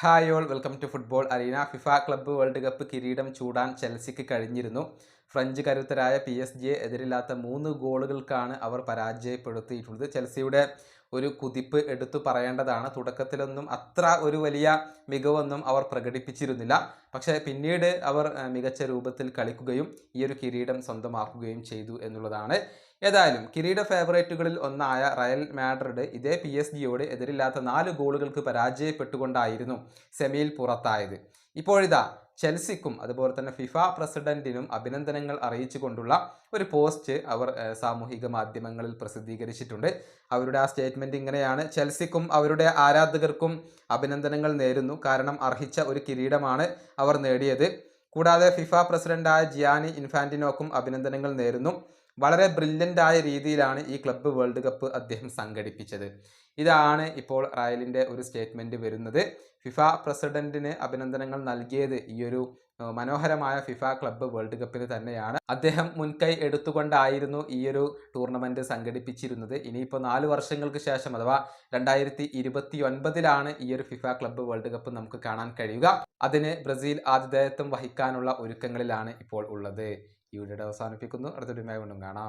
Hi all welcome to football arena. FIFA club world cup കിരീടം ചൂടാൻ ചെൽസിക്ക് കഴിഞ്ഞിരുന്നു. French കരുത്തരായ പി എസ് ജിയെ എതിരില്ലാത്ത മൂന്ന് ഗോളുകൾക്കാണ് അവർ പരാജയപ്പെടുത്തിയിട്ടുള്ളത്. ചെൽസിയുടെ ഒരു കുതിപ്പ് എടുത്തു പറയേണ്ടതാണ്. തുടക്കത്തിലൊന്നും അത്ര ഒരു വലിയ മികവൊന്നും അവർ പ്രകടിപ്പിച്ചിരുന്നില്ല. പക്ഷേ പിന്നീട് അവർ മികച്ച രൂപത്തിൽ കളിക്കുകയും ഈ ഒരു കിരീടം സ്വന്തമാക്കുകയും ചെയ്തു എന്നുള്ളതാണ്. ഏതായാലും കിരീട ഫേവറേറ്റുകളിൽ ഒന്നായ റയൽ മാഡ്രിഡ് ഇതേ പി എസ് ജിയോട് എതിരില്ലാത്ത നാല് ഗോളുകൾക്ക് പരാജയപ്പെട്ടുകൊണ്ടായിരുന്നു സെമിയിൽ പുറത്തായത്. ഇപ്പോഴിതാ ചെൽസിക്കും അതുപോലെ തന്നെ ഫിഫ പ്രസിഡന്റിനും അഭിനന്ദനങ്ങൾ അറിയിച്ചുകൊണ്ടുള്ള ഒരു പോസ്റ്റ് അവർ സാമൂഹിക മാധ്യമങ്ങളിൽ പ്രസിദ്ധീകരിച്ചിട്ടുണ്ട്. അവരുടെ ആ സ്റ്റേറ്റ്മെന്റ് ഇങ്ങനെയാണ്. ചെൽസിക്കും അവരുടെ ആരാധകർക്കും അഭിനന്ദനങ്ങൾ നേരുന്നു. കാരണം അർഹിച്ച ഒരു കിരീടമാണ് അവർ നേടിയത്. കൂടാതെ ഫിഫ പ്രസിഡന്റായ ജിയാനി ഇൻഫാന്റിനോക്കും അഭിനന്ദനങ്ങൾ നേരുന്നു. വളരെ ബ്രില്യന്റ് ആയ രീതിയിലാണ് ഈ ക്ലബ്ബ് വേൾഡ് കപ്പ് അദ്ദേഹം സംഘടിപ്പിച്ചത്. ഇതാണ് ഇപ്പോൾ റയലിന്റെ ഒരു സ്റ്റേറ്റ്മെന്റ് വരുന്നത്. ഫിഫ പ്രസിഡന്റിന് അഭിനന്ദനങ്ങൾ നൽകിയത് ഈയൊരു മനോഹരമായ ഫിഫ ക്ലബ്ബ് വേൾഡ് കപ്പിന് തന്നെയാണ് അദ്ദേഹം മുൻകൈ എടുത്തുകൊണ്ടായിരുന്നു ഈ ഒരു ടൂർണമെന്റ് സംഘടിപ്പിച്ചിരുന്നത്. ഇനിയിപ്പോൾ നാല് വർഷങ്ങൾക്ക് ശേഷം അഥവാ രണ്ടായിരത്തി ഇരുപത്തി ഒൻപതിലാണ് ഈ ഒരു ഫിഫ ക്ലബ്ബ് വേൾഡ് കപ്പ് നമുക്ക് കാണാൻ കഴിയുക. അതിന് ബ്രസീൽ ആതിഥേയത്വം വഹിക്കാനുള്ള ഒരുക്കങ്ങളിലാണ് ഇപ്പോൾ ഉള്ളത്. ഈ വീഡിയോ അവസാനിപ്പിക്കുന്നു. അടുത്തൊരുമായി വീണ്ടും കാണാം.